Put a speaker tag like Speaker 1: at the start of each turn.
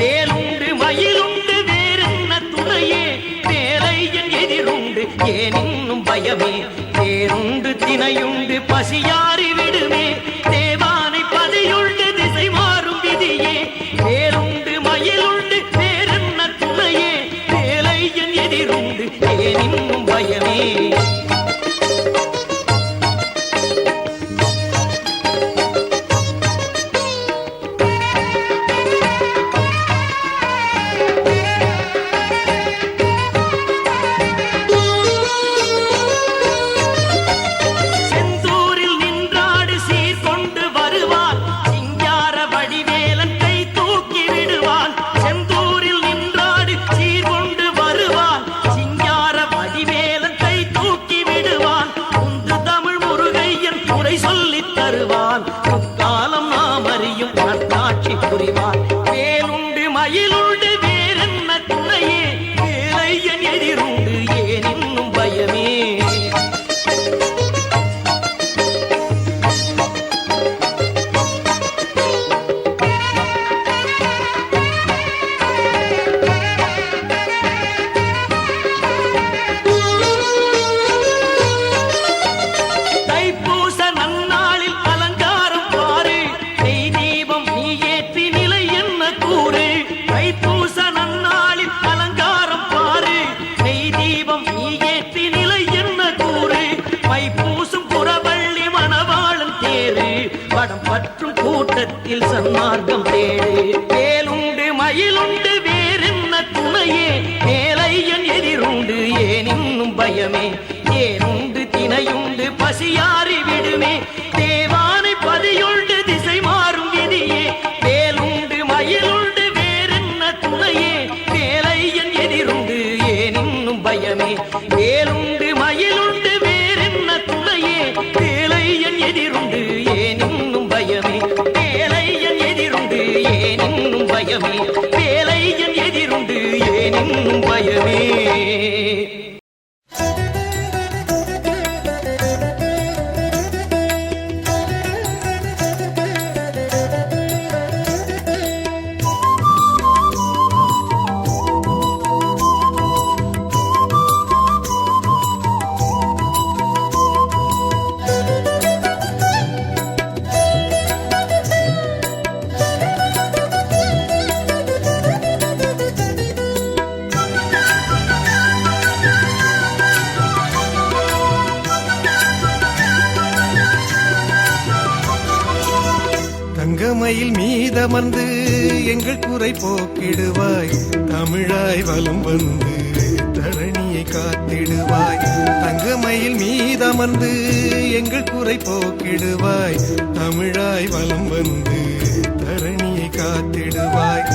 Speaker 1: தேருண்டு மயிலுண்டு வேறென்ன துணையே? பேரையின் எதிருண்டு ஏனின்னும் பயமே? தேருண்டு தினையுண்டு பசியாறி விடுமே? தேவானை பதையுண்டு திசை மாறும் விதியே? பேருண்டு மயிலுண்டு வேறென்ன துணையே? பேரையின் எதிருண்டு ஏனின்னும் பயமே? pronto. மற்றும் கூட்டத்தில் சன்மார்க்கம் தேடு. வேலுண்டு மயிலுண்டு வேறென்ன துணையே? மேலையன் எதிருண்டு ஏன் இன்னும் பயமே. ஏனுண்டு தினையுண்டு பசியாறி விடுமே. தேவானை பதியுண்டு திசை மாறும் விதியே. வேலுண்டு மயிலுண்டு வேறென்ன துணையே? வேலையன் எதிருண்டு ஏன் இன்னும் பயமே. வேலுண்டு மயிலுண்டு பயமே வேலை என் எதிருண்டு ஏன் பயமே?
Speaker 2: தங்கமயில் மீதமர்ந்து எங்கள் குறை போக்கிடுவாய். தமிழாய் வலம் வந்து தரணியை காத்திடுவாய். தங்கமயில் மீதமர்ந்து எங்கள் குறை போக்கிடுவாய். தமிழாய் வலம் வந்து தரணியை காத்திடுவாய்.